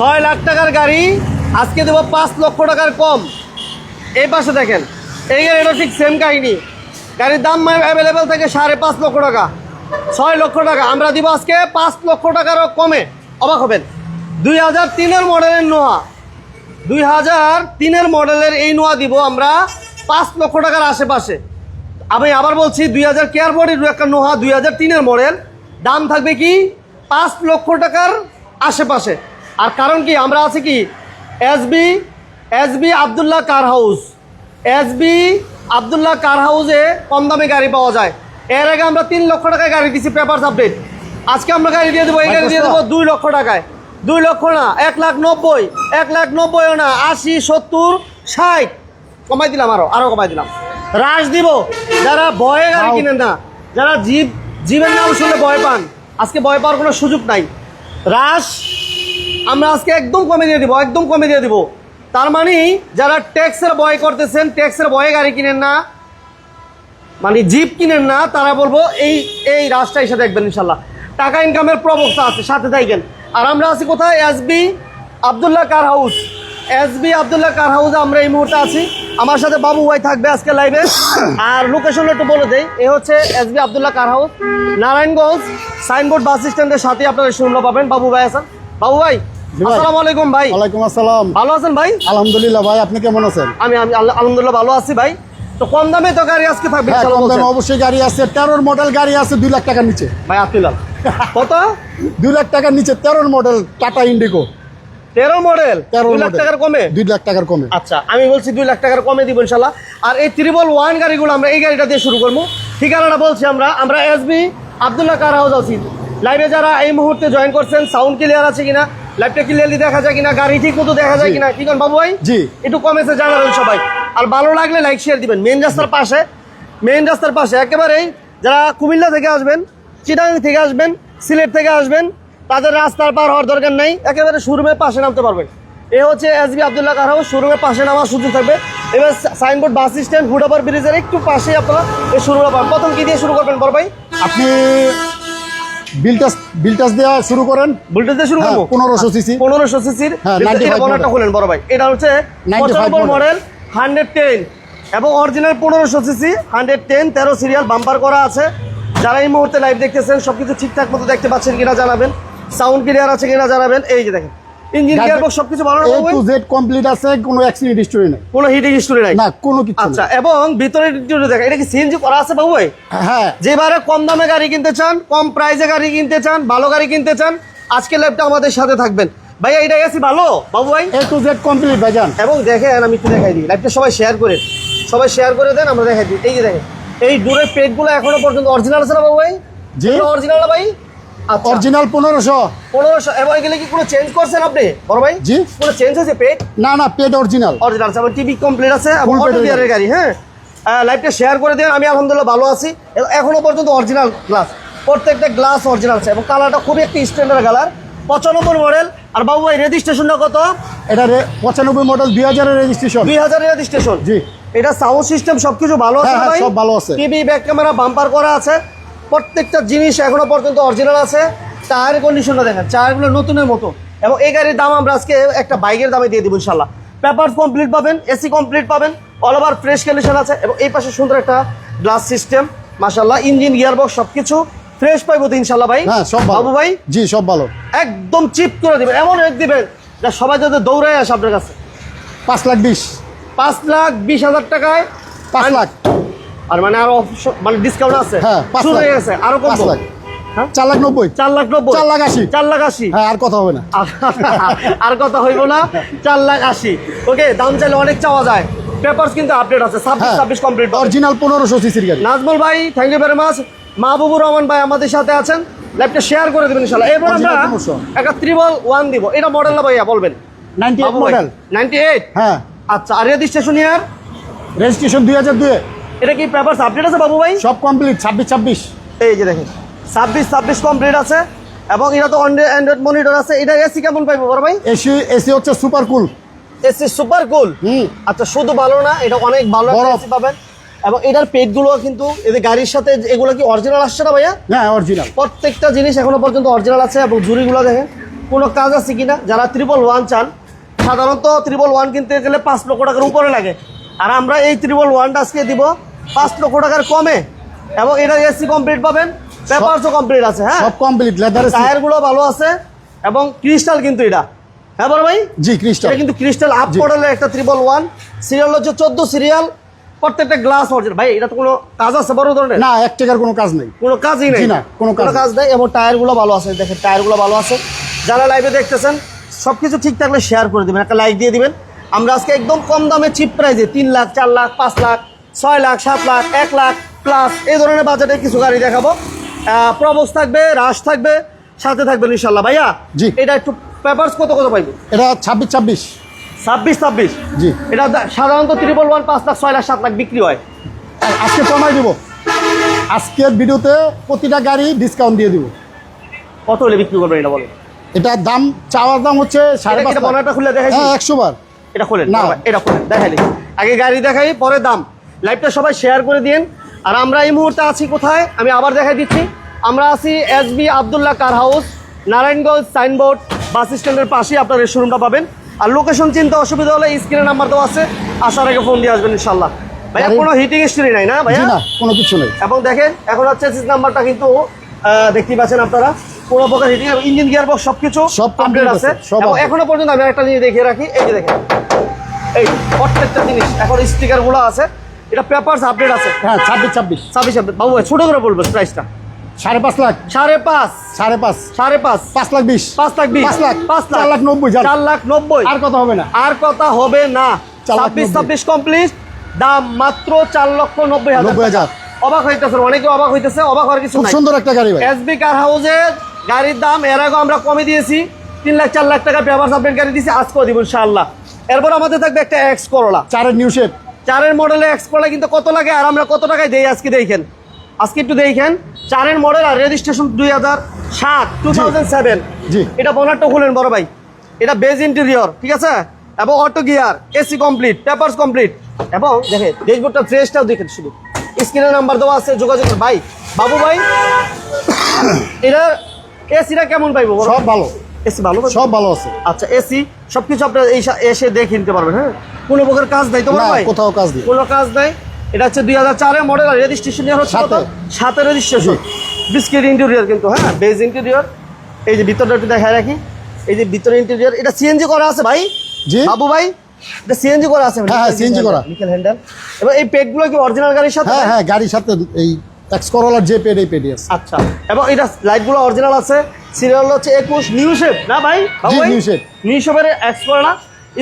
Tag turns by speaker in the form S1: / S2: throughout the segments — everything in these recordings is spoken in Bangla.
S1: ছয় লাখ টাকার গাড়ি, আজকে দেবো পাঁচ লক্ষ টাকার কম। এই পাশে দেখেন, এই গাড়িটা ঠিক সেম কাহিনী। গাড়ির দাম অ্যাভেলেবেল থাকে সাড়ে পাঁচ লক্ষ টাকা, ছয় লক্ষ টাকা। আমরা দিব আজকে পাঁচ লক্ষ টাকারও কমে। অবাক হবেন। দুই হাজার তিনের মডেলের নোয়া দুই হাজার তিনের মডেলের এই নোয়া দিব আমরা পাঁচ লক্ষ টাকার আশেপাশে। আমি আবার বলছি, দুই হাজার কেয়ার বডির একটা নোহা, দুই হাজার তিনের মডেল। দাম থাকবে কি? পাঁচ লক্ষ টাকার আশেপাশে। আর কারণ কি আমরা আছি কি? S B S B S B Abdullah car house? S B Abdullah car হাউসে কম দামে গাড়ি পাওয়া যায়। এর আগে আমরা তিন লক্ষ টাকায় গাড়ি দিচ্ছি পেপার আপডেট আজকে আমরা গাড়ি দিয়ে দেবো এই গাড়ি দিয়ে দেবো দুই লক্ষ টাকায়। দুই লক্ষ না এক লাখ নব্বই এক লাখ নব্বইও না আশি সত্তর ষাট। কমাই দিলাম আরও আরও কমাই দিলাম। রাশ দিব। যারা ভয়ে গাড়ি কিনেন না যারা জীব জীবের নাম শুনলে ভয় পান আজকে ভয় পাওয়ার কোনো সুযোগ নাই। রাশ আমরা আজকে একদম কমে দিয়ে দিব, একদম কমে দিয়ে দিব। তার মানে যারা ট্যাক্সের বয় করতেছেন, ট্যাক্সের ভয়ে গাড়ি কিনেন না মানে জিপ কিনেন না, তারা বলব, এই এই রাশটা এসে দেখবেন ইনশাল্লাহ। টাকা ইনকামের প্রবক্তা আছে, সাথে থাকেন আর আমরা আছি কোথায়? S B Abdullah car house S B Abdullah car হাউসে আমরা এই মুহূর্তে আছি। আমার সাথে বাবু ভাই থাকবে আজকে লাইভে আর লোকেশন একটু বলে দেই, এ হচ্ছে S B Abdullah car house Narayanganj signboard bus স্ট্যান্ডের সাথে আপনারা শুনলো পাবেন। বাবু ভাই আছেন? বাবু ভাই। আসসালামু আলাইকুম ভাই।
S2: ওয়ালাইকুম আসসালাম।
S1: ভালো আছেন ভাই?
S2: আলহামদুলিল্লাহ ভাই আপনি কেমন আছেন?
S1: আমি আমি আলহামদুলিল্লাহ ভালো আছি ভাই। তো কম দামে তো গাড়ি আজকে থাকবে
S2: হ্যাঁ কম দামে অবশ্যই গাড়ি আছে। তেরোর মডেল গাড়ি আছে দুই লাখ টাকার নিচে।
S1: ভাই আব্দুল্লাহ কত?
S2: দুই লাখ টাকার নিচে তেরোর মডেল টাটা ইন্ডিগো
S1: তেরো মডেল
S2: তেরো
S1: লাখ টাকার কমে?
S2: দুই লাখ টাকার কমে।
S1: আচ্ছা আমি বলছি দুই লাখ টাকার কমে দিব ইনশাল্লাহ আর এই ত্রিবল ওয়ান গাড়িগুলো আমরা এই গাড়িটা দিয়ে শুরু করব। ঠিকানাটা বলছি আমরা। আমরা এসবি আবদুল্লাহ কার হাউস আছি? লাইভে যারা এই মুহূর্তে জয়েন করছেন সাউন্ড ক্লিয়ার আছে কিনা? লাইভটা ক্লিয়ারলি দেখা যায় কিনা? গাড়ি ঠিক মতো দেখা যায়। কিনা? কি করেন বাবু ভাই?
S2: জি।
S1: একটু কমেছে জানাবেন সবাই। আর ভালো লাগলে লাইক শেয়ার দিবেন। মেন রাস্তার পাশে মেন রাস্তার পাশে একেবারেই যারা কুমিল্লা থেকে আসবেন চিটাং থেকে আসবেন সিলেট থেকে আসবেন তাদের রাস্তার পার হওয়ার দরকার নেই। একেবারে শোরুমের পাশে নামতে পারবেন। এ হচ্ছে S B Abdullah car house শোরুমের পাশে নামার সুযোগ থাকবে। এবার সাইনবোর্ড বাস স্ট্যান্ড হুডাবার ব্রিজের একটু পাশেই আপনারা এই শুরুটা পাবেন। প্রথম কি দিয়ে শুরু করবেন বড় ভাই?
S2: আপনি বিলটাস বিলটাস দেওয়া শুরু করেন।
S1: দিয়ে শুরু
S2: হ্যাঁ,
S1: করব?
S2: 1500 cc
S1: পনেরোশো সিসির
S2: হ্যাঁ, 95
S1: খুলেন বড় ভাই। এটা হচ্ছে পঁচানব্বই মডেল হান্ড্রেড টেন এবং অরিজিনাল পনেরোশো সিসি হান্ড্রেড টেন তেরো সিরিয়াল বাম্পার করা আছে। যারা এই মুহূর্তে লাইভ দেখতেছেন সবকিছু ঠিকঠাক মতো দেখতে পাচ্ছেন কিনা জানাবেন। সাউন্ড ক্লিয়ার আছে কিনা জানাবেন। এই যে দেখেন। ইঞ্জিন গিয়ারবক্স সবকিছু ভালো
S2: এ টু জেড কমপ্লিট আছে কোনো অ্যাক্সিডেন্ট হিস্টোরি নেই।
S1: কোনো হিটিং হিস্টোরি নাই?
S2: না কোনো কিছু
S1: আচ্ছা এবং ভিতরে এটা কি সিএনজি করা আছে বাবু ভাই
S2: হ্যাঁ।
S1: যেবারে কম দামে গাড়ি কিনতে চান কম প্রাইসে গাড়ি কিনতে চান ভালো গাড়ি কিনতে চান আজকে ল্যাবটা আমাদের সাথে থাকবেন। ভাইয়া এটা গেছি ভালো? বাবু ভাই
S2: এ টু জেড কমপ্লিট ভাইজান।
S1: এবং দেখেন আমি একটু দেখাই দিই। লাইভটা সবাই শেয়ার করে সবাই শেয়ার করে দেন আমরা দেখাই দিই। এই যে দেখেন এই দূরের পেটগুলো এখনও পর্যন্ত অরিজিনাল আছে না বাবু ভাই
S2: জি।
S1: অরিজিনাল ভাই?
S2: অরিজিনাল পনেরোশো।
S1: পনেরোশো। এবং এগুলো কি কোনো চেঞ্জ করছেন আপনি? বড় ভাই?
S2: জি।
S1: কোনো চেঞ্জ হয়েছে পেট
S2: না না পেড অরিজিনাল
S1: অরিজিনাল আছে। টিভি কমপ্লিট আছে। অটো গিয়ারের গাড়ি হ্যাঁ? লাইভটা শেয়ার করে দেন। আমি আলহামদুলিল্লাহ ভালো আছি। এবং এখনও পর্যন্ত অরিজিনাল গ্লাস প্রত্যেকটা গ্লাস অরিজিনাল আছে। এবং কালারটা খুবই একটি স্ট্যান্ডার্ড কালার পঁচানব্বই মডেল আর বাবু ভাই রেজিস্ট্রেশনটা কত?
S2: এটা পঁচানব্বই মডেল দুই হাজারের রেজিস্ট্রেশন
S1: দুই হাজার রেজিস্ট্রেশন
S2: জি।
S1: এটা সাউন্ড সিস্টেম সবকিছু ভালো আছে
S2: হ্যাঁ, হ্যাঁ, সব ভালো আছে।
S1: টিভি ব্যাক ক্যামেরা বাম্পার করা আছে। প্রত্যেকটা জিনিস এখনও পর্যন্ত অরিজিনাল আছে। টায়ার কন্ডিশনটা দেখেন টায়ারগুলো নতুনের মতো। এবং এই গাড়ির দাম আমরা আজকে একটা বাইকের দামে দিয়ে দিব ইনশাল্লাহ পেপার কমপ্লিট পাবেন এসি কমপ্লিট পাবেন অল ওভার ফ্রেশ কন্ডিশন আছে। এবং এই পাশে সুন্দর একটা গ্লাস সিস্টেম মাশাল্লাহ ইঞ্জিন গিয়ারবক্স সবকিছু ফ্রেশ পাইবো তো ইনশাল্লাহ ভাই?
S2: হ্যাঁ সব
S1: বাবু ভাই?
S2: জি সব ভালো।
S1: একদম চিপ করে দিবেন এমন এক দিবেন যা সবাই যাতে দৌড়ায় আসে আপনার কাছে।
S2: পাঁচ লাখ বিশ।
S1: পাঁচ লাখ বিশ হাজার টাকায়।
S2: পাঁচ লাখ।
S1: আর মানে আরও মানে ডিসকাউন্ট আছে।
S2: হ্যাঁ
S1: শুরু হয়ে গেছে আরও কম
S2: লাখ।
S1: হ্যাঁ?
S2: চার লাখ নব্বই।
S1: চার লাখ নব্বই।
S2: চার লাখ আশি।
S1: চার লাখ আশি।
S2: হ্যাঁ আর কথা হবে না।
S1: আর কথা হইব না। চার লাখ আশি। ওকে দাম চাইলে অনেক চাওয়া যায়। পেপারস কিন্তু আপডেট আছে। ছাব্বিশ
S2: হ্যাঁ।
S1: ছাব্বিশ কমপ্লিট
S2: অরিজিনাল পনেরোশো সিসির গাড়ি।
S1: নাজমুল ভাই thank you very much Mahbubur Rahman ভাই আমাদের সাথে আছেন। লাইভটা শেয়ার করে দেবেন ইনশাল্লাহ এরপর আমরা একটা ত্রিবল ওয়ান দিব। এটা মডেল না ভাইয়া বলবেন?
S2: Ninety eight model
S1: ninety eight
S2: হ্যাঁ।
S1: আচ্ছা আর রেজিস্ট্রেশন ইয়ার
S2: রেজিস্ট্রেশন দুই হাজার দুয়ে।
S1: এটা কি পেপারস আপডেট আছে বাবু ভাই?
S2: সব কমপ্লিট ছাব্বিশ ছাব্বিশ।
S1: এই যে দেখেন ছাব্বিশ ছাব্বিশ কমপ্লিট আছে এবং এটা তো অ্যান্ড্রয়েড মনিটর আছে। এটা এসি কেমন পাইবো বড় ভাই?
S2: এসি এসি হচ্ছে super cool
S1: AC super cool
S2: hmm.
S1: আচ্ছা শুধু ভালো না এটা অনেক ভালো। এসি পাবেন। এবং এটার পেটগুলো কিন্তু এদের গাড়ির সাথে এগুলো কি অরিজিনাল আসছে না ভাইয়া?
S2: হ্যাঁ অরিজিনাল
S1: প্রত্যেকটা জিনিস এখনও পর্যন্ত অরিজিনাল আছে এবং ঝুড়িগুলো দেখেন কোনো কাজ আছে কিনা? যারা ত্রিপল ওয়ান চান সাধারণত ত্রিপল ওয়ান কিনতে গেলে পাঁচ লক্ষ টাকার উপরে লাগে। আর আমরা এই ত্রিপল ওয়ানটা আজকে দিব পাঁচ লক্ষ টাকার কমে এবং এটা এসি কমপ্লিট পাবেন পেপারসও কমপ্লিট আছে হ্যাঁ?
S2: সব কমপ্লিট লেদার
S1: টায়ারগুলো ভালো আছে এবং ক্রিস্টাল কিন্তু এটা। হ্যাঁ বড় ভাই?
S2: জি ক্রিস্টাল
S1: এটা কিন্তু ক্রিস্টাল আপ। মডেলের একটা ত্রিপল ওয়ান সিরিয়াল হচ্ছে চোদ্দ সিরিয়াল প্রত্যেকটা গ্লাস অরিজিনাল ভাই এটা তো কোনো কাজ আছে বড় ধরনের?
S2: না এক টাকার কোনো কাজ নেই।
S1: কোনো কাজই নেই।
S2: না, কোনো কাজ
S1: নেই। এবং টায়ারগুলো ভালো আছে দেখেন টায়ারগুলো ভালো আছে। যারা লাইভে দেখতেছেন সব কিছু ঠিক থাকলে শেয়ার করে দিবেন একটা লাইক দিয়ে দিবেন। আমরা আজকে একদম কম দামে চিপ প্রাইজে তিন লাখ চার লাখ পাঁচ লাখ ছয় লাখ সাত লাখ এক লাখ প্লাস এই ধরনের বাজেটে কিছু গাড়ি দেখাবো। প্রবস থাকবে রাশ থাকবে সাথে থাকবে ইনশাল্লাহ ভাইয়া
S2: জি।
S1: এটা একটু পেপারস কত কত পাইবে?
S2: এটা ছাব্বিশ ছাব্বিশ।
S1: ছাব্বিশ ছাব্বিশ?
S2: জি।
S1: এটা সাধারণত ত্রিপল ওয়ান পাঁচ লাখ ছয় লাখ সাত লাখ বিক্রি হয়।
S2: আজকে কমাই দিব। আজকের ভিডিওতে প্রতিটা গাড়ি ডিসকাউন্ট দিয়ে দিব।
S1: কত হলে বিক্রি করবেন এটা বলেন?
S2: এটা দাম চাওয়ার দাম হচ্ছে সাড়ে পাঁচ।
S1: বনাটা খুলে দেখাইছি
S2: হ্যাঁ একশো বার।
S1: এটা খোলেন
S2: না।
S1: এটা খোলেন দেখাইলি আগে গাড়ি দেখাই পরে দাম। লাইভটা সবাই শেয়ার করে দিন। আর আমরা এই মুহূর্তে আছি কোথায়? আমি আবার দেখাই দিচ্ছি। আমরা আছি S B Abdullah car house Narayanganj signboard bus স্ট্যান্ডের পাশেই আপনার এই শোরুমটা পাবেন। আর লোকেশন চিনতে অসুবিধা হলে স্ক্রিনে নাম্বার দেওয়া আছে। আসার আগে ফোন দিয়ে আসবেন ইনশাল্লাহ ভাইয়া কোনো হিটিং হিস্ট্রি নাই না ভাইয়া?
S2: না কোনো কিছু নেই।
S1: এবং দেখেন এখন হচ্ছে নাম্বারটা কিন্তু দেখতেই পাচ্ছেন আপনারা। কোনো প্রকার হিটিং ইঞ্জিন গিয়ার বক্স
S2: সব
S1: আপডেট
S2: complete
S1: আছে
S2: আছে, সব
S1: এবং। এখনও পর্যন্ত আমি একটা জিনিস দেখিয়ে রাখি। এই যে দেখেন এই প্রত্যেকটা জিনিস এখন স্টিকারগুলো আছে। এটা পেপারস আপডেট আছে।
S2: হ্যাঁ ছাব্বিশ ছাব্বিশ।
S1: ছাব্বিশ আপডেট বাবু ছোট করে বলব প্রাইসটা
S2: সাড়ে পাঁচ লাখ।
S1: সাড়ে পাঁচ।
S2: সাড়ে পাঁচ।
S1: সাড়ে পাঁচ।
S2: পাঁচ লাখ বিশ।
S1: পাঁচ লাখ বিশ।
S2: পাঁচ লাখ।
S1: পাঁচ লাখ।
S2: লাখ নব্বই
S1: চার লাখ নব্বই।
S2: আর কথা হবে না।
S1: আর কথা হবে না। ছাব্বিশ ছাব্বিশ কমপ্লিট দাম মাত্র চার লক্ষ নব্বই হাজার। অবাক হইতেছে অনেকে অবাক হইতেছে অবাক হওয়ার কিছু
S2: খুব সুন্দর একটা গাড়ি
S1: এসবি কার হাউসের গাড়ির দাম এর আগে আমরা কমে দিয়েছি। তিন লাখ চার লাখ টাকা পেপার সাবমিট গাড়ি দিয়েছি আজকেও দিব ইনশাআল্লাহ। এরপর আমাদের থাকবে একটা এক্স করলা
S2: চারের নিউ শেপ
S1: চারের মডেলে এক্স করলা কিন্তু কত লাগে আর আমরা কত টাকায় দেই আজকে দেখেন? আজকে একটু দেখেন চারের মডেল আর রেজিস্ট্রেশন দুই হাজার সাত টু থাউজেন্ড সেভেন
S2: জি।
S1: এটা বোনারটা খুলেন বড় ভাই। এটা বেজ ইন্টেরিয়র ঠিক আছে? এবং auto gear AC complete papers complete এবং দেখেন ড্যাশবোর্ডটা ফ্রেশটাও দেখেন শুধু। স্ক্রিনের নাম্বার দেওয়া আছে যোগাযোগ ভাই বাবু ভাই এটা এসিটা কেমন পাইবো
S2: সব ভালো।
S1: এসি ভালো?
S2: সব ভালো আছে।
S1: আচ্ছা এসি সবকিছু আপনার এই এসে দেখে নিতে পারবেন হ্যাঁ? কোনো প্রকার কাজ নাই তোমার ভাই?
S2: কোথাও কাজ নেই।
S1: কোনো কাজ নাই? এটা হচ্ছে দুই হাজার চারের মডেল আর রেজিস্ট্রেশন হচ্ছে কত। সাথে রেজিস্ট্রেশন বিস্কিট ইন্টেরিয়র কিন্তু হ্যাঁ? বেজ ইন্টেরিয়র এই যে ভিতরটা একটু দেখায় রাখি। এই যে ভিতরে ইন্টেরিয়র এটা সিএনজি করা আছে ভাই?
S2: জি।
S1: বাবু ভাই এটা সিএনজি করা আছে।
S2: হ্যাঁ, হ্যাঁ, CNG করা।
S1: নিকেল হ্যান্ডেল এবার এই পেডগুলো কি অরিজিনাল গাড়ির সাথে?
S2: হ্যাঁ হ্যাঁ গাড়ির সাথে এই এক্স করলার যে পেড এই পেডি আছে।
S1: আচ্ছা। এবং এটা লাইটগুলো অরিজিনাল আছে। সিরিয়াল হচ্ছে একুশ। নিউ শেপ না ভাই?
S2: new shape।
S1: নিউ শেপের এক্সপ্লোর না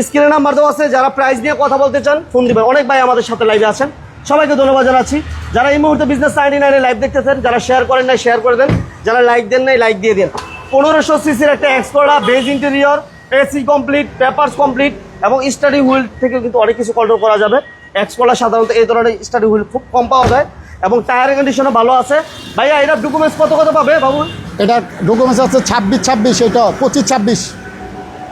S1: স্ক্রিনে নাম্বার দেওয়া আছে, যারা প্রাইস নিয়ে কথা বলতে চান ফোন দিবেন। অনেক ভাই আমাদের সাথে লাইভে আছেন। সবাইকে ধন্যবাদ জানাচ্ছি। যারা এই মুহূর্তে বিজনেস নাইনটি নাইনে লাইভ দেখতেছেন, যারা শেয়ার করেন নাই শেয়ার করে দেন। যারা লাইক দেন নাই লাইক দিয়ে দেন। পনেরোশো সিসির একটা এক্সপ্লোরা beige interior AC complete papers complete এবং স্টাডি হুইল থেকে কিন্তু অনেক কিছু কন্ট্রোল করা যাবে। এক্সপ্লোরা সাধারণত এই ধরনের স্টাডি হুইল খুব কম পাওয়া যায় এবং টায়ার কন্ডিশনও ভালো আছে। ভাইয়া এটা ডকুমেন্টস কত কত পাবে বাবু
S2: এটা ডকুমেন্টস আছে ছাব্বিশ ছাব্বিশ, এটা পঁচিশ ছাব্বিশ।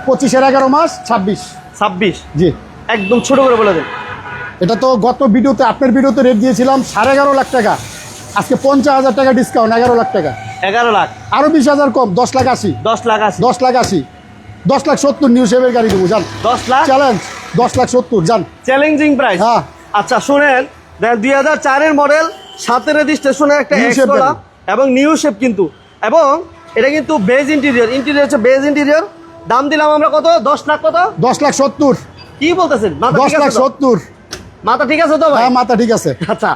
S2: পঁচিশের এগারো মাস ছাব্বিশ।
S1: ছাব্বিশ?
S2: জি।
S1: একদম ছোট করে বলে দেন।
S2: এটা তো গত ভিডিওতে আপনার ভিডিওতে রেট দিয়েছিলাম সাড়ে এগারো লাখ টাকা। আজকে পঞ্চাশ হাজার টাকা ডিসকাউন্ট এগারো লাখ টাকা।
S1: এগারো লাখ।
S2: আরও বিশ হাজার কম দশ লাখ আশি।
S1: দশ লাখ আছে
S2: দশ লাখ আশি। দশ লাখ সত্তর নিউ শেপের গাড়ি দেবো যান
S1: দশ লাখ?
S2: চ্যালেঞ্জ দশ লাখ সত্তর যান
S1: চ্যালেঞ্জিং প্রাইস
S2: হ্যাঁ।
S1: আচ্ছা শোনেন দুই হাজার চারের মডেল সাথে রেজিস্ট্রেশনের একটা এবং নিউ শেপ কিন্তু। এবং এটা কিন্তু বেজ ইন্টেরিয়র ইন্টেরিয়র হচ্ছে বেজ ইন্টেরিয়র দাম দিলাম আমরা কত? দশ লাখ কত?
S2: দশ লাখ সত্তর।
S1: কি বলতেছেন?
S2: দশ লাখ সত্তর।
S1: মাথা ঠিক আছে তো ভাই?
S2: হ্যাঁ মাথা ঠিক আছে।
S1: আচ্ছা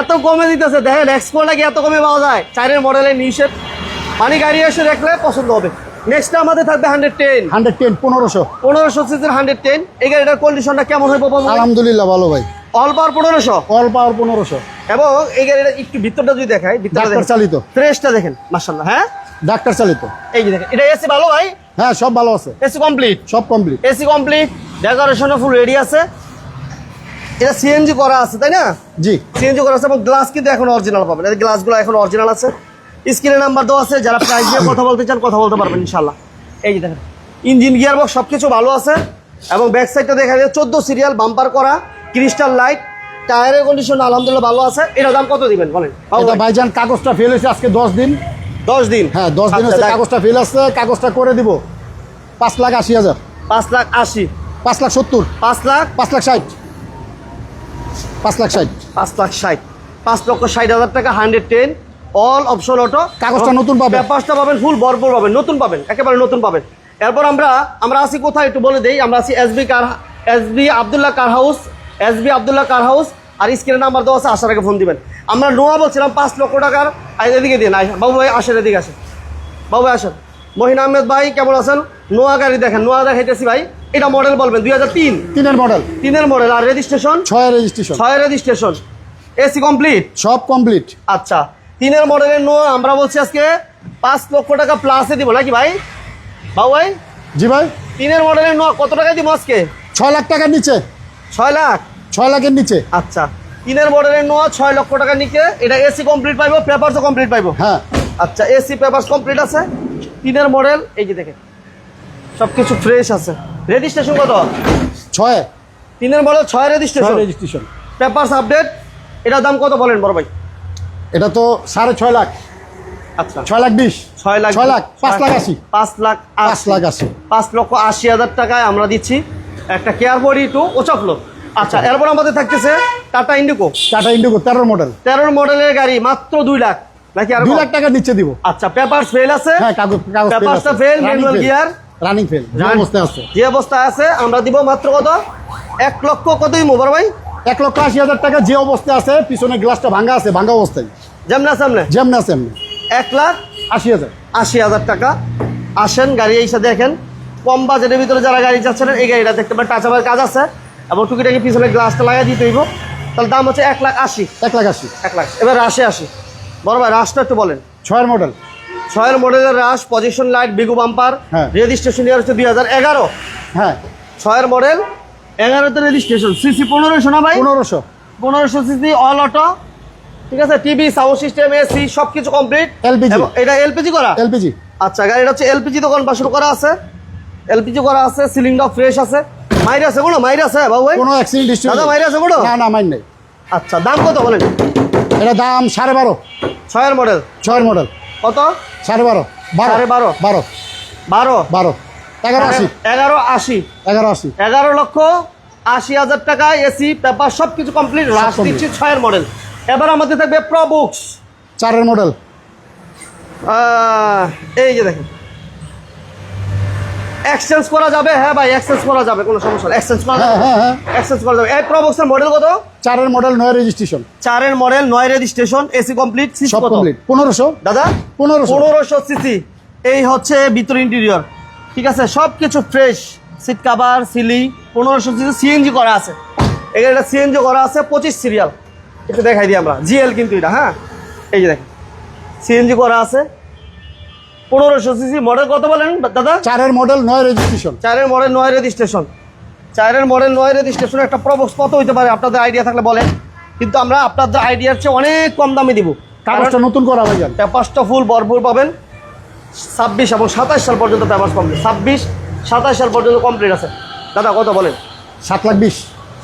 S1: এত কমে দিতেছে। দেখেন এক্সপোর্টটা কি এত কমে পাওয়া যায়। চারের মডেলের নিউ শেপ। মানে গাড়ি এসে দেখলে পছন্দ হবে। নেক্সট আমাদের থাকবে হান্ড্রেড টেন
S2: হান্ড্রেড টেন পনেরোশো।
S1: পনেরোশো সিসির হান্ড্রেড টেন এই গাড়িটার কন্ডিশনটা কেমন হইব বাবু
S2: আলহামদুলিল্লাহ ভালো ভাই।
S1: অল পাওয়ার পনেরোশো?
S2: অল পাওয়ার পনেরোশো।
S1: এবং এই গাড়িটা একটু ভিতরটা যদি দেখায় ভিতরটা
S2: চালিত।
S1: ফ্রেশটা দেখেন মার্শাল্লাহ হ্যাঁ?
S2: ডাক্তার চালিত।
S1: এই যে দেখেন এটা এসি ভালো ভাই?
S2: হ্যাঁ সব ভালো আছে।
S1: এসি কমপ্লিট
S2: সব কমপ্লিট
S1: এসি কমপ্লিট ডেকোরেশনও ফুল রেডি আছে। এটা সিএনজি করা আছে তাই না?
S2: জি।
S1: সিএনজি করা আছে এবং গ্লাস কিন্তু এখন অরিজিনাল পাবেন। এই গ্লাসগুলো এখন অরিজিনাল আছে। স্ক্রিনে নাম্বার দেওয়া আছে যারা প্রাইস নিয়ে কথা বলতে চান কথা বলতে পারবেন ইনশাল্লাহ এই যে দেখেন ইঞ্জিন গিয়ার বক্স সব কিছু ভালো আছে এবং ব্যাক সাইডটা দেখা যায় চোদ্দ সিরিয়াল বাম্পার করা ক্রিস্টাল লাইট টায়ারের কন্ডিশন আলহামদুলিল্লাহ ভালো আছে। এটা দাম কত দিবেন বলেন?
S2: ভাইজান কাগজটা ফেল হয়েছে আজকে দশ দিন।
S1: দশ দিন।
S2: হ্যাঁ দশ দিন
S1: আচ্ছা,
S2: হচ্ছে কাগজটা ফেল আসছে কাগজটা করে দিব। পাঁচ লাখ আশি হাজার।
S1: পাঁচ লাখ আশি।
S2: পাঁচ লাখ সত্তর।
S1: পাঁচ লাখ?
S2: পাঁচ লাখ ষাট। পাঁচ লাখ ষাট।
S1: পাঁচ লাখ ষাট। পাঁচ লক্ষ ষাট হাজার টাকা hundred ten all option auto
S2: কাগজটা নতুন পাবেন।
S1: পেপারসটা পাবেন ফুল ভরপুর পাবেন নতুন পাবেন একেবারে নতুন পাবেন। এরপর আমরা আমরা আছি কোথায় একটু বলে দেই আমরা আছি SB car SB Abdullah car house SB Abdullah car house আর স্ক্রিনে নাম্বার দেওয়া আছে আসার আগে ফোন দিবেন। আমরা নোয়া বলছিলাম পাঁচ লক্ষ টাকার এদিকে দিন বাবু ভাই আসেন এদিকে আসেন। বাবু ভাই আসেন। মহিন আহমেদ ভাই কেমন আছেন? নোয়া গাড়ি দেখেন নোয়া দেখাইতেছি ভাই। এটা মডেল বলবেন দুই হাজার তিন।
S2: তিনের মডেল
S1: তিনের মডেল আর রেজিস্ট্রেশন
S2: ছয় রেজিস্ট্রেশন
S1: ছয় রেজিস্ট্রেশন এসি কমপ্লিট
S2: সব কমপ্লিট
S1: আচ্ছা তিনের মডেলের নোয়া আমরা বলছি আজকে পাঁচ লক্ষ টাকা প্লাসে দিব নাকি ভাই? বাবু ভাই?
S2: জি ভাই।
S1: তিনের মডেলের নোয়া কত টাকায় দিব আজকে?
S2: ছয় লাখ টাকার নিচে।
S1: ছয় লাখ?
S2: ছয় লাখের নিচে।
S1: আচ্ছা। তিনের মডেলের নো ছয় লক্ষ টাকা নিচে। এটা এসি কমপ্লিট পাইবো পেপারসও কমপ্লিট পাইবো?
S2: হ্যাঁ।
S1: আচ্ছা এসি পেপারস কমপ্লিট আছে। তিনের মডেল এই যে দেখেন সব কিছু ফ্রেশ আছে। রেজিস্ট্রেশন কত?
S2: ছয়।
S1: তিনের মডেল ছয় রেজিস্ট্রেশন
S2: রেজিস্ট্রেশন
S1: পেপারস আপডেট এটার দাম কত বলেন বড় ভাই?
S2: এটা তো সাড়ে ছয় লাখ।
S1: আচ্ছা।
S2: ছয় লাখ বিশ।
S1: ছয় লাখ
S2: ছয় লাখ পাঁচ লাখ আশি।
S1: পাঁচ লাখ
S2: পাঁচ। লাখ আশি।
S1: পাঁচ লক্ষ আশি হাজার টাকায় আমরা দিচ্ছি। একটা কেয়ার বডি টু ওচকলো আচ্ছা এরপর আমাদের থাকতেছে টাটা ইন্ডিকো
S2: টাটা ইন্ডিগো তেরো মডেল
S1: তেরো মডেলের গাড়ি মাত্র দুই লাখ। নাকি আর
S2: দুই লাখ টাকার নিচে দিব।
S1: আচ্ছা পেপার ফেল আছে।
S2: হ্যাঁ কাগজ কাগজ
S1: পেপারসটা fail, manual gear।
S2: Running fail
S1: Run-
S2: অবস্থায় আছে।
S1: যে অবস্থায় আছে আমরা দিব মাত্র কত? এক লক্ষ কতই মোবার ভাই?
S2: এক লক্ষ আশি হাজার টাকা যে অবস্থায় আছে পিছনে গ্লাসটা ভাঙা আছে ভাঙা অবস্থায়।
S1: যেমন সামনে
S2: যেমন আছে এমনি
S1: এক লাখ
S2: আশি হাজার।
S1: আশি হাজার টাকা। আসেন গাড়ি এসে দেখেন। কম বাজেটের ভিতরে যারা গাড়ি যাচ্ছেন এই গাড়িটা দেখতে পারেন। টাচাবার কাজ আছে। এবং টুকিটাকি পিছনে গ্লাসটা লাগিয়ে দিতে হইব। তাহলে দাম হচ্ছে এক লাখ আশি।
S2: এক লাখ আশি।
S1: এক লাখ। এবার রাশে আসি। বড় ভাই রাশটা একটু বলেন।
S2: ছয়ের মডেল
S1: ছয়ের মডেলের রাশ পজিশন লাইট বিগু বাম্পার
S2: হ্যাঁ।
S1: রেজিস্ট্রেশন ইয়ার হচ্ছে দুই হাজার এগারো।
S2: হ্যাঁ।
S1: ছয়ের মডেল এগারোতে রেজিস্ট্রেশন সিসি পনেরোশো না ভাই?
S2: পনেরোশো।
S1: পনেরোশো সিসি অল অটো ঠিক আছে? টিভি সাউন্ড সিস্টেম এসি সব কিছু কমপ্লিট
S2: LPG
S1: এটা এলপিজি করা?
S2: এলপিজি
S1: আচ্ছা গাড়িটা হচ্ছে এলপিজি দোকান বাসন করা আছে। এলপিজি করা আছে সিলিন্ডার ফ্রেশ আছে। মাইরে আছে কোনো মাইরে আছে বাবু
S2: কোনো অ্যাক্সিডেন্ট হিস্ট্রি
S1: দাদা বাইরে আছে কোনো?
S2: না না মাইন নেই।
S1: আচ্ছা দাম কত বলেন?
S2: এটা দাম সাড়ে বারো।
S1: ছয়ের মডেল
S2: ছয়ের মডেল
S1: কত?
S2: সাড়ে বারো।
S1: সাড়ে বারো।
S2: বারো।
S1: বারো?
S2: বারো। এগারো আশি।
S1: এগারো আশি।
S2: এগারো আশি।
S1: এগারো লক্ষ আশি হাজার টাকা এসি পেপার সব কিছু কমপ্লিট লাস্ট। দিচ্ছি ছয়ের মডেল এবার আমাদের থাকবে প্রো বুকস
S2: চারের মডেল
S1: এই যে দেখেন। এক্সচেঞ্জ করা যাবে? হ্যাঁ ভাই এক্সচেঞ্জ করা যাবে কোনো সমস্যা নেই। এক্সচেঞ্জ করা
S2: হ্যাঁ
S1: যাবে।
S2: হ্যাঁ হ্যাঁ
S1: এক্সচেঞ্জ করা যাবে। এই প্রো বুকসের মডেল কত?
S2: চারের মডেল নয় রেজিস্ট্রেশন
S1: চারের মডেল নয় রেজিস্ট্রেশন এসি কমপ্লিট
S2: সব
S1: কত?
S2: কমপ্লিট পনেরোশো।
S1: দাদা?
S2: পনেরোশো।
S1: পনেরোশো সিসি এই হচ্ছে ভিতর ইন্টেরিয়র ঠিক আছে? সব কিছু ফ্রেশ সিট কভার সিলি পনেরোশো সিসি সিএনজি করা আছে। এখানে এটা সিএনজি করা আছে পঁচিশ সিরিয়াল একটু দেখাই দিই আমরা। জিএল কিন্তু এটা হ্যাঁ? এই যে দেখেন। সিএনজি করা আছে। পনেরোশো সিসি মডেল কত বলেন দাদা?
S2: চারের মডেল নয় রেজিস্ট্রেশন।
S1: চারের মডেল নয় রেজিস্ট্রেশন। চারের মডেল নয় রেজিস্ট্রেশন একটা প্রবক্স কত হইতে পারে আপনাদের আইডিয়া থাকলে বলেন। কিন্তু আমরা আপনাদের আইডিয়ার চেয়ে অনেক কম দামে দিব।
S2: কাগজটা নতুন করা ভাই যান
S1: পেপারসটা ফুল ভরপুর পাবেন। ছাব্বিশ এবং সাতাশ সাল পর্যন্ত পেপারস কমপ্লিট ছাব্বিশ সাতাশ সাল পর্যন্ত কমপ্লিট আছে। দাদা কত বলেন?
S2: সাত লাখ বিশ।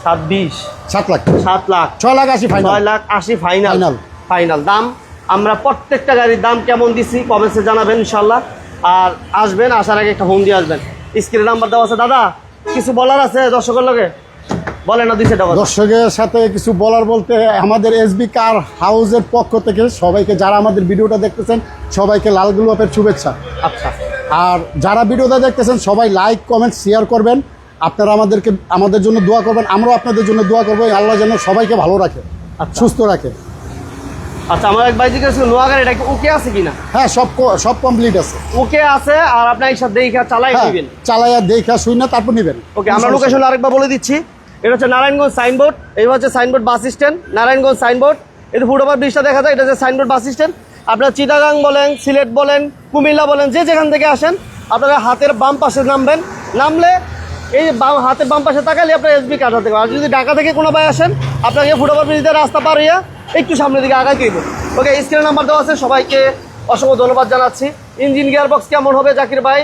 S1: ছাব্বিশ।
S2: সাত লাখ।
S1: সাত লাখ।
S2: ছয় লাখ আশি ফাইনাল
S1: ছয় লাখ আশি ফাইনাল. ফাইনাল দাম আমরা প্রত্যেকটা গাড়ির দাম কেমন দিছি কমেন্টসে জানাবেন ইনশাল্লাহ আর আসবেন আসার আগে একটা হোম দিয়ে আসবেন। স্ক্রিনে নাম্বার দেওয়া আছে দাদা কিছু বলার আছে দর্শকের লোকে বলেন না দুইশো টাকা
S2: দর্শকের সাথে কিছু বলার বলতে আমাদের এসবি কার হাউসের পক্ষ থেকে সবাইকে যারা আমাদের ভিডিওটা দেখতেছেন সবাইকে লাল গোলাপের শুভেচ্ছা।
S1: আচ্ছা।
S2: আর যারা ভিডিওটা দেখতেছেন সবাই লাইক কমেন্ট শেয়ার করবেন। আপনারা আমাদেরকে আমাদের জন্য দোয়া করবেন আমরাও আপনাদের জন্য দোয়া করব। আল্লাহ যেন সবাইকে ভালো রাখে
S1: আচ্ছা।
S2: সুস্থ রাখে।
S1: আচ্ছা আমার এক ভাই জিজ্ঞেস করছিল, নোয়া এটা কি ওকে আছে কিনা?
S2: হ্যাঁ সব সব কমপ্লিট আছে।
S1: ওকে আছে আর আপনার এই সাথে দেখা চালাই
S2: হ্যাঁ
S1: দিবেন
S2: চালাইয়া দেখা শুই না তারপর নেবেন।
S1: ওকে আমরা লোকেশন আরেকবার বলে দিচ্ছি। এটা হচ্ছে নারায়ণগঞ্জ সাইনবোর্ড এই হচ্ছে signboard bus stand Narayanganj signboard এই ফুটওভার ব্রিজটা দেখা যায় এটা হচ্ছে সাইনবোর্ড বাস স্ট্যান্ড আপনারা চিটাগাং বলেন সিলেট বলেন কুমিল্লা বলেন যে যেখান থেকে আসেন আপনারা হাতের বাম পাশে নামবেন। নামলে এই বাম হাতের বাম পাশে তাকালে আপনার এসবি কাটা থেকে আর যদি ঢাকা থেকে কোনো ভাই আসেন আপনাকে ফুটওভার ব্রিজ দিয়ে রাস্তা পার হইয়া একটু সামনের দিকে আগাই দিব ওকে স্ক্রিনের নাম্বার দেওয়া আছে সবাইকে অসংখ্য ধন্যবাদ জানাচ্ছি। ইঞ্জিন গিয়ার বক্স কেমন হবে জাকির ভাই?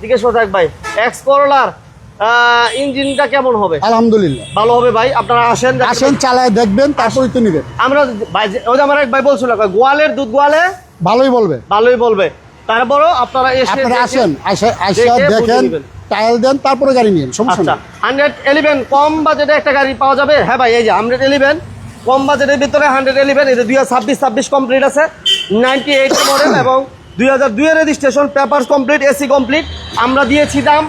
S1: জিজ্ঞেস করে ভাই। এক্স করলার ইঞ্জিনটা কেমন হবে?
S2: আলহামদুলিল্লাহ।
S1: ভালো হবে ভাই আপনারা আসেন
S2: আসেন চালায় দেখবেন তারপরই তো নেবেন।
S1: আমরা ভাই ওই যে আমার এক ভাই বলছিল গোয়ালের দুধ গোয়ালে?
S2: ভালোই বলবে।
S1: ভালোই বলবে। তারপরও আপনারা এসে
S2: আসেন আসে আসা দেখেন টায়াল দেন তারপরে গাড়ি নিন সমস্যা
S1: আচ্ছা
S2: নেই।
S1: হান্ড্রেড এলিভেন কম বাজেটে একটা গাড়ি পাওয়া যাবে? হ্যাঁ ভাই এই যে হান্ড্রেড এলিভেন কম বাজেটের ভিতরে হান্ড্রেড এলিভেন যে দুই হাজার ছাব্বিশ ছাব্বিশ কমপ্লিট আছে। নাইনটি এইট মডেল এবং দুই হাজার দুইয়ের registration paper complete AC complete আমরা দিয়েছি দাম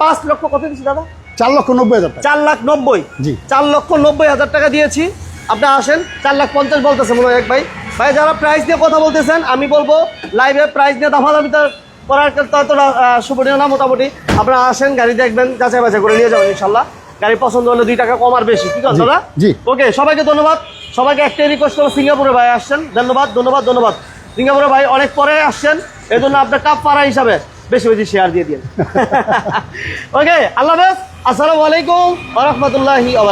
S1: পাঁচ লক্ষ কত দিয়েছি দাদা?
S2: চার লক্ষ নব্বই হাজার
S1: চার লাখ নব্বই।
S2: জি।
S1: চার লক্ষ নব্বই হাজার টাকা দিয়েছি। আপনি আসেন চার লাখ পঞ্চাশ বলতেছে মনে হয় এক ভাই। ভাই যারা প্রাইস নিয়ে কথা বলতেছেন আমি বলব লাইভে প্রাইস নিয়ে দামাদামি তার করার ততটা সুপনীয় না মোটামুটি। আপনারা আসেন গাড়ি দেখবেন যাচাই বাছাই করে নিয়ে যাবেন ইনশাল্লাহ। গাড়ি পছন্দ হলে দুই টাকা কম আর বেশি। ঠিক আছে দাদা?
S2: জি।
S1: ওকে সবাইকে ধন্যবাদ। সবাইকে একটাই রিকোয়েস্ট করব সিঙ্গাপুরে ভাই আসছেন। ধন্যবাদ ধন্যবাদ ধন্যবাদ। সিঙ্গাপুরে ভাই অনেক পরে আসছেন এই জন্য আপনার কাপ পাড়া হিসাবে বেশি বেশি শেয়ার দিয়ে দিন ওকে আল্লাহ হাফেজ। আসসালামু আলাইকুম ওরহমতুল্লাহি